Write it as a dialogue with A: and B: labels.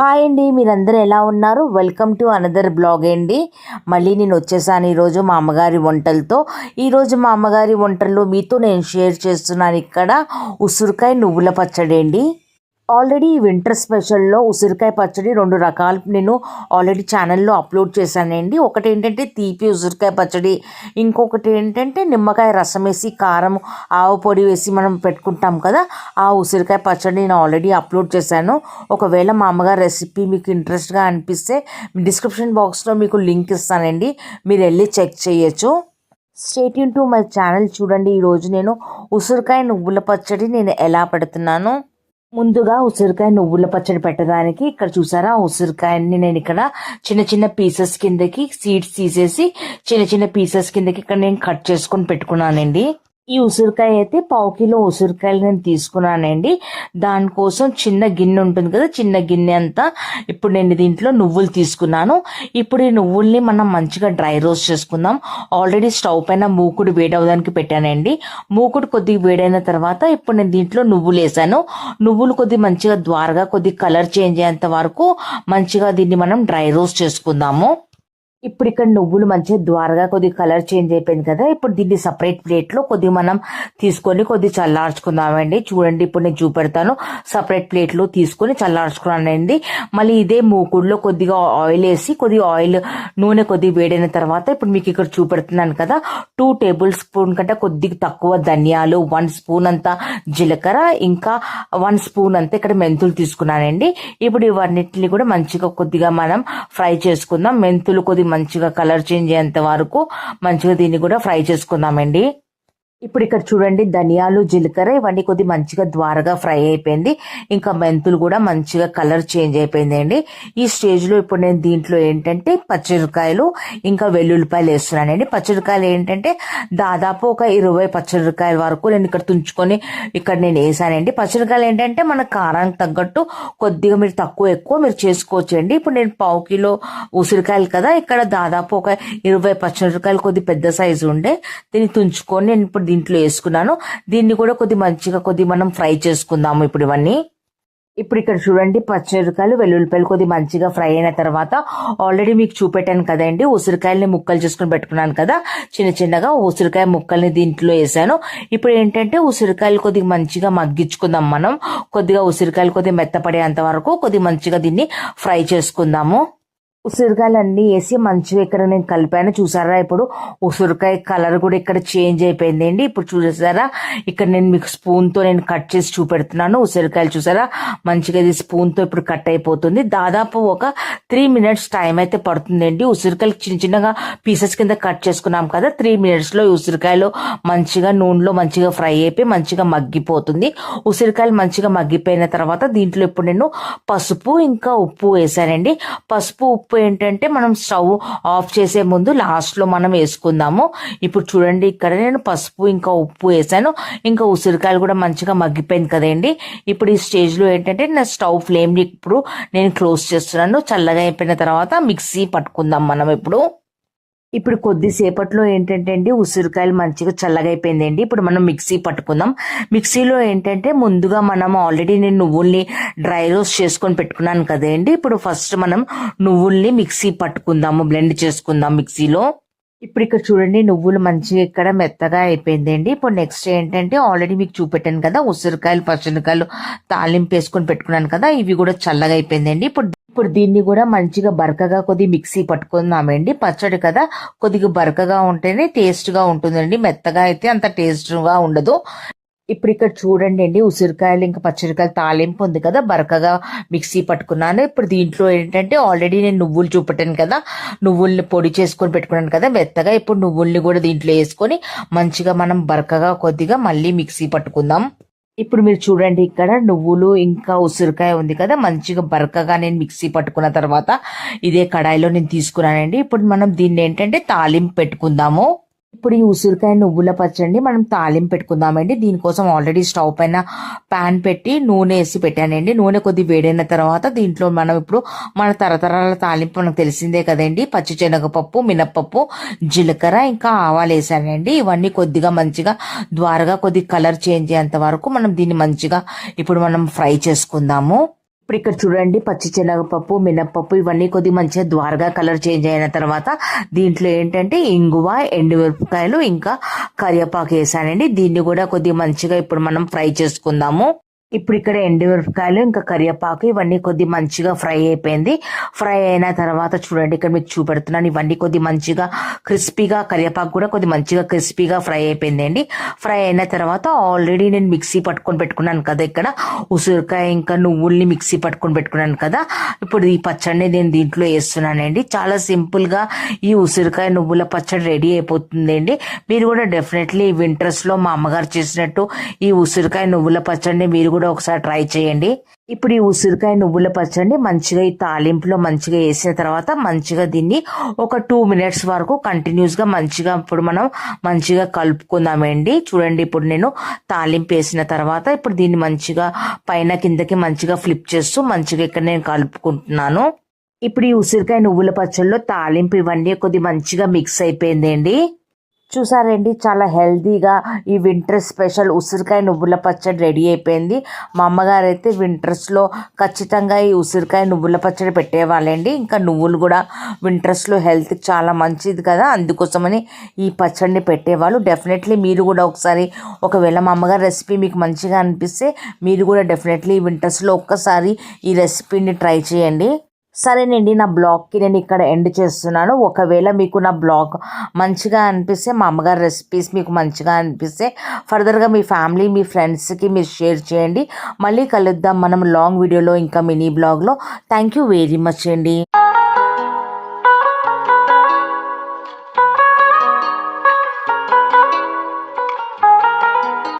A: Hi అండి మీరందరూ ఎలా ఉన్నారు? వెల్కమ్ టు అనదర్ బ్లాగ్ అండి. మళ్ళీ నేను వచ్చేసాను ఈరోజు మా అమ్మగారి వంటలతో. ఈరోజు మా అమ్మగారి వంటల్లో మీతో నేను షేర్ చేస్తున్నాను ఇక్కడ ఉసురుకాయ నువ్వుల పచ్చడి అండి. ఆల్రెడీ ఈ వింటర్ స్పెషల్లో ఉసిరికాయ పచ్చడి రెండు రకాలు. నేను ఆల్రెడీ ఛానల్లో అప్లోడ్ చేశానండి. ఒకటి ఏంటంటే తీపి ఉసిరికాయ పచ్చడి ఇంకొకటి ఏంటంటే నిమ్మకాయ రసం వేసి కారం ఆవు పొడి వేసి మనం పెట్టుకుంటాం కదా ఆ ఉసిరికాయ పచ్చడి నేను ఆల్రెడీ అప్లోడ్ చేశాను. ఒకవేళ మా అమ్మగారి రెసిపీ మీకు ఇంట్రెస్ట్గా అనిపిస్తే డిస్క్రిప్షన్ బాక్స్లో మీకు లింక్ ఇస్తానండి. మీరు వెళ్ళి చెక్ చేయొచ్చు. Stay tuned to my channel. చూడండి ఈరోజు నేను ఉసిరికాయ నువ్వుల పచ్చడి నేను ఎలా పెడుతున్నాను. ముందుగా ఉసిరికాయ నువ్వుల పచ్చడి పెట్టడానికి ఇక్కడ చూసారా? ఉసిరికాయని నేను ఇక్కడ చిన్న చిన్న పీసెస్ కిందకి సీడ్స్ తీసేసి చిన్న చిన్న పీసెస్ కిందకి ఇక్కడ నేను కట్ చేసుకొని పెట్టుకున్నానండి. ఈ ఉసిరికాయ అయితే పావు కిలో ఉసిరికాయలు నేను తీసుకున్నానండి. దానికోసం చిన్న గిన్నె ఉంటుంది కదా చిన్న గిన్నె అంతా ఇప్పుడు నేను దీంట్లో నువ్వులు తీసుకున్నాను. ఇప్పుడు ఈ నువ్వుల్ని మనం మంచిగా డ్రై రోస్ట్ చేసుకుందాం. ఆల్రెడీ స్టవ్ పైన మూకుడు వేడవడానికి పెట్టానండి. మూకుడు కొద్దిగా వేడైన తర్వాత ఇప్పుడు నేను దీంట్లో నువ్వులు వేసాను. నువ్వులు కొద్ది మంచిగా ద్వారగా కొద్దిగా కలర్ చేంజ్ అయ్యేంత వరకు మంచిగా దీన్ని మనం డ్రై రోస్ట్ చేసుకుందాము. ఇప్పుడు ఇక్కడ నువ్వులు మంచిగా ద్వారగా కొద్దిగా కలర్ చేంజ్ అయిపోయింది కదా ఇప్పుడు దీన్ని సపరేట్ ప్లేట్లో కొద్దిగా మనం తీసుకొని కొద్దిగా చల్లార్చుకుందామండి. చూడండి ఇప్పుడు నేను చూపెడతాను. సపరేట్ ప్లేట్లో తీసుకొని చల్లార్చుకున్నానండి. మళ్ళీ ఇదే మూకుడులో కొద్దిగా ఆయిల్ వేసి కొద్దిగా ఆయిల్ నూనె కొద్దిగా వేడైన తర్వాత ఇప్పుడు మీకు ఇక్కడ చూపెడుతున్నాను కదా టూ టేబుల్ స్పూన్ కంటే కొద్దిగా తక్కువ ధనియాలు వన్ స్పూన్ అంతా జీలకర్ర ఇంకా వన్ స్పూన్ అంతా ఇక్కడ మెంతులు తీసుకున్నానండి. ఇప్పుడు ఇవన్నిటిని కూడా మంచిగా కొద్దిగా మనం ఫ్రై చేసుకుందాం. మెంతులు కొద్దిగా మంచిగా కలర్ చేంజ్ అయ్యేంత వరకు మంచిగా దీన్ని కూడా ఫ్రై చేసుకుందామండి. ఇప్పుడు ఇక్కడ చూడండి ధనియాలు జీలకర్ర ఇవన్నీ కొద్ది మంచిగా ద్వారగా ఫ్రై అయిపోయింది. ఇంకా మెంతులు కూడా మంచిగా కలర్ చేంజ్ అయిపోయింది అండి ఈ స్టేజ్లో ఇప్పుడు నేను దీంట్లో ఏంటంటే పచ్చిమిరకాయలు ఇంకా వెల్లుల్లిపాయలు వేస్తున్నానండి. పచ్చిమిరకాయలు ఏంటంటే దాదాపు ఒక ఇరవై పచ్చిమిరకాయల వరకు నేను ఇక్కడ తుంచుకొని ఇక్కడ నేను వేసానండి. పచ్చిమిరకాయలు ఏంటంటే మన కారానికి తగ్గట్టు కొద్దిగా మీరు తక్కువ ఎక్కువ మీరు చేసుకోవచ్చు అండి ఇప్పుడు నేను పావు కిలో ఉసిరికాయలు కదా ఇక్కడ దాదాపు ఒక ఇరవై పచ్చిమిరకాయలు కొద్ది పెద్ద సైజు ఉండే. దీన్ని తుంచుకొని నేను ఇప్పుడు దీంట్లో వేసుకున్నాను. దీన్ని కూడా కొద్ది మంచిగా కొద్ది మనం ఫ్రై చేసుకుందాము ఇప్పుడు ఇవన్నీ. ఇప్పుడు ఇక్కడ చూడండి పచ్చిమిరకాయలు వెల్లుల్లిపాయలు కొద్ది మంచిగా ఫ్రై అయిన తర్వాత ఆల్రెడీ మీకు చూపెట్టాను కదండి ఉసిరికాయలని ముక్కలు చేసుకుని పెట్టుకున్నాను కదా చిన్న చిన్నగా ఉసిరికాయ ముక్కల్ని దీంట్లో వేసాను. ఇప్పుడు ఏంటంటే ఉసిరికాయలు కొద్దిగా మంచిగా మగ్గించుకుందాం మనం కొద్దిగా ఉసిరికాయలు కొద్దిగా మెత్తపడేంత వరకు కొద్దిగా మంచిగా దీన్ని ఫ్రై చేసుకుందాము. ఉసిరికాయలన్నీ వేసి మంచిగా ఇక్కడ నేను కలిపాను. చూసారా ఇప్పుడు? ఉసిరికాయ కలర్ కూడా ఇక్కడ చేంజ్ అయిపోయింది అండి ఇప్పుడు చూసారా? ఇక్కడ నేను మీకు స్పూన్తో నేను కట్ చేసి చూపెడుతున్నాను. ఉసిరికాయలు చూసారా? మంచిగా ఇది స్పూన్తో ఇప్పుడు కట్ అయిపోతుంది. దాదాపు ఒక త్రీ మినిట్స్ టైం అయితే పడుతుందండి. ఉసిరికాయలు చిన్న చిన్నగా పీసెస్ కింద కట్ చేసుకున్నాం కదా త్రీ మినిట్స్లో ఈ ఉసిరికాయలు మంచిగా నూనెలో మంచిగా ఫ్రై అయిపోయి మంచిగా మగ్గిపోతుంది. ఉసిరికాయలు మంచిగా మగ్గిపోయిన తర్వాత దీంట్లో ఇప్పుడు నేను పసుపు ఇంకా ఉప్పు వేసానండి పసుపు ఉప్పు ఏంటంటే మనం స్టవ్ ఆఫ్ చేసే ముందు లాస్ట్లో మనం వేసుకుందాము. ఇప్పుడు చూడండి ఇక్కడ నేను పసుపు ఇంకా ఉప్పు వేసాను. ఇంకా ఉసిరికాయలు కూడా మంచిగా మగ్గిపోయింది కదండి. ఇప్పుడు ఈ స్టేజ్లో ఏంటంటే నా స్టవ్ ఫ్లేమ్ని ఇప్పుడు నేను క్లోజ్ చేస్తున్నాను. చల్లగా అయిపోయిన తర్వాత మిక్సీ పట్టుకుందాం మనం ఇప్పుడు. ఇప్పుడు కొద్దిసేపట్లో ఏంటంటే అండి ఉసిరికాయలు మంచిగా చల్లగా అయిపోయిందండి ఇప్పుడు మనం మిక్సీ పట్టుకుందాం. మిక్సీలో ఏంటంటే ముందుగా మనం ఆల్రెడీ నేను నువ్వుల్ని డ్రై రోస్ట్ చేసుకొని పెట్టుకున్నాను కదండి. ఇప్పుడు ఫస్ట్ మనం నువ్వుల్ని మిక్సీ పట్టుకుందాము బ్లెండ్ చేసుకుందాం మిక్సీలో. ఇప్పుడు ఇక్కడ చూడండి నువ్వులు మంచిగా ఇక్కడ మెత్తగా అయిపోయిందండి. ఇప్పుడు నెక్స్ట్ ఏంటంటే ఆల్రెడీ మీకు చూపెట్టాను కదా ఉసిరికాయలు పచ్చనికాయలు తాలింపు వేసుకొని పెట్టుకున్నాను కదా ఇవి కూడా చల్లగా అయిపోయిందండి ఇప్పుడు ఇప్పుడు దీన్ని కూడా మంచిగా బరకగా కొద్ది మిక్సీ పట్టుకుందామండి. పచ్చడి కదా కొద్దిగా బరకగా ఉంటేనే టేస్ట్గా ఉంటుందండి. మెత్తగా అయితే అంత టేస్ట్గా ఉండదు. ఇప్పుడు ఇక్కడ చూడండి అండి ఉసిరికాయలు ఇంకా పచ్చడికాయలు తాలింపు ఉంది కదా బరకగా మిక్సీ పట్టుకున్నాను. ఇప్పుడు దీంట్లో ఏంటంటే ఆల్రెడీ నేను నువ్వులు చూపెట్టాను కదా నువ్వుల్ని పొడి చేసుకొని పెట్టుకున్నాను కదా మెత్తగా ఇప్పుడు నువ్వుల్ని కూడా దీంట్లో వేసుకొని మంచిగా మనం బరకగా కొద్దిగా మళ్ళీ మిక్సీ పట్టుకుందాం. ఇప్పుడు మీరు చూడండి ఇక్కడ నువ్వులు ఇంకా ఉసిరికాయ ఉంది కదా మంచిగా బరకగా నేను మిక్సీ పట్టుకున్న తర్వాత ఇదే కడాయిలో నేను తీసుకున్నానండి. ఇప్పుడు మనం దీన్ని ఏంటంటే తాలింపు పెట్టుకుందాము. ఇప్పుడు ఈ ఉసిరికాయ నువ్వుల పచ్చడి మనం తాలింపు పెట్టుకుందామండి. దీనికోసం ఆల్రెడీ స్టవ్ పైన పాన్ పెట్టి నూనె వేసి పెట్టానండి. నూనె కొద్ది వేడైన తర్వాత దీంట్లో మనం ఇప్పుడు మన తరతరాల తాలింపు మనకు తెలిసిందే కదండి. పచ్చి శనగపప్పు మినప్పప్పు జీలకర్ర ఇంకా ఆవాలు వేసానండి. ఇవన్నీ కొద్దిగా మంచిగా ద్వారగా కొద్ది కలర్ చేంజ్ అయ్యేంత వరకు మనం దీన్ని మంచిగా ఇప్పుడు మనం ఫ్రై చేసుకుందాము. ఇప్పుడు ఇక్కడ చూడండి పచ్చి శనగపప్పు మినప్పప్పు ఇవన్నీ కొద్ది మంచిగా ద్వారగా కలర్ చేంజ్ అయిన తర్వాత దీంట్లో ఏంటంటే ఇంగువ ఎండుమిరపకాయలు ఇంకా కరివేపాకు వేసానండి. దీన్ని కూడా కొద్దిగా మంచిగా ఇప్పుడు మనం ఫ్రై చేసుకుందాము. ఇప్పుడు ఇక్కడ ఎండుమిరపకాయలు ఇంకా కరివేపాకు ఇవన్నీ కొద్ది మంచిగా ఫ్రై అయిపోయింది. ఫ్రై అయిన తర్వాత చూడండి ఇక్కడ మీకు చూపెడుతున్నాను. ఇవన్నీ కొద్ది మంచిగా క్రిస్పీగా కరివేపాకు కూడా కొద్ది మంచిగా క్రిస్పీగా ఫ్రై అయిపోయిందండి. ఫ్రై అయిన తర్వాత ఆల్రెడీ నేను మిక్సీ పట్టుకొని పెట్టుకున్నాను కదా ఇక్కడ. ఉసిరికాయ ఇంకా నువ్వుల్ని మిక్సీ పట్టుకొని పెట్టుకున్నాను కదా. ఇప్పుడు ఈ పచ్చడిని నేను దీంట్లో వేస్తున్నానండి. చాలా సింపుల్గా ఈ ఉసిరికాయ నువ్వుల పచ్చడి రెడీ అయిపోతుందండి. మీరు కూడా డెఫినెట్లీ వింటర్స్లో మా అమ్మగారు చేసినట్టు ఈ ఉసిరికాయ నువ్వుల పచ్చడిని మీరు కూడా ఒకసారి ట్రై చేయండి. ఇప్పుడు ఈ ఉసిరికాయ నువ్వుల పచ్చడి మంచిగా ఈ తాలింపులో మంచిగా వేసిన తర్వాత మంచిగా దీన్ని ఒక టూ మినిట్స్ వరకు కంటిన్యూస్గా మంచిగా ఇప్పుడు మనం మంచిగా కలుపుకుందామండి. చూడండి ఇప్పుడు నేను తాలింపు వేసిన తర్వాత ఇప్పుడు దీన్ని మంచిగా పైన కిందకి మంచిగా ఫ్లిప్ చేస్తూ మంచిగా ఇక్కడ నేను కలుపుకుంటున్నాను. ఇప్పుడు ఈ ఉసిరికాయ నువ్వుల పచ్చడిలో తాలింపు ఇవన్నీ కొద్ది మంచిగా మిక్స్ అయిపోయిందండి. చూసారండి చాలా హెల్తీగా ఈ వింటర్ స్పెషల్ ఉసిరికాయ నువ్వుల పచ్చడి రెడీ అయిపోయింది. మా అమ్మగారు అయితే వింటర్స్లో ఖచ్చితంగా ఈ ఉసిరికాయ నువ్వుల పచ్చడి పెట్టేవాళ్ళండి. ఇంకా నువ్వులు కూడా వింటర్స్లో హెల్త్కి చాలా మంచిది కదా అందుకోసమని ఈ పచ్చడిని పెట్టేవాళ్ళు. డెఫినెట్లీ మీరు కూడా ఒకసారి ఒకవేళ మా అమ్మగారి రెసిపీ మీకు మంచిగా అనిపిస్తే మీరు కూడా డెఫినెట్లీ వింటర్స్లో ఒక్కసారి ఈ రెసిపీని ట్రై చేయండి. సరేనండి నా బ్లాగ్కి నేను ఇక్కడ ఎండ్ చేస్తున్నాను. ఒకవేళ మీకు నా బ్లాగ్ మంచిగా అనిపిస్తే మా అమ్మగారి రెసిపీస్ మీకు మంచిగా అనిపిస్తే ఫర్దర్గా మీ ఫ్యామిలీ మీ ఫ్రెండ్స్కి మీరు షేర్ చేయండి. మళ్ళీ కలుద్దాం మనం లాంగ్ వీడియోలో ఇంకా మినీ బ్లాగ్లో థ్యాంక్ యూ వెరీ మచ్ అండి.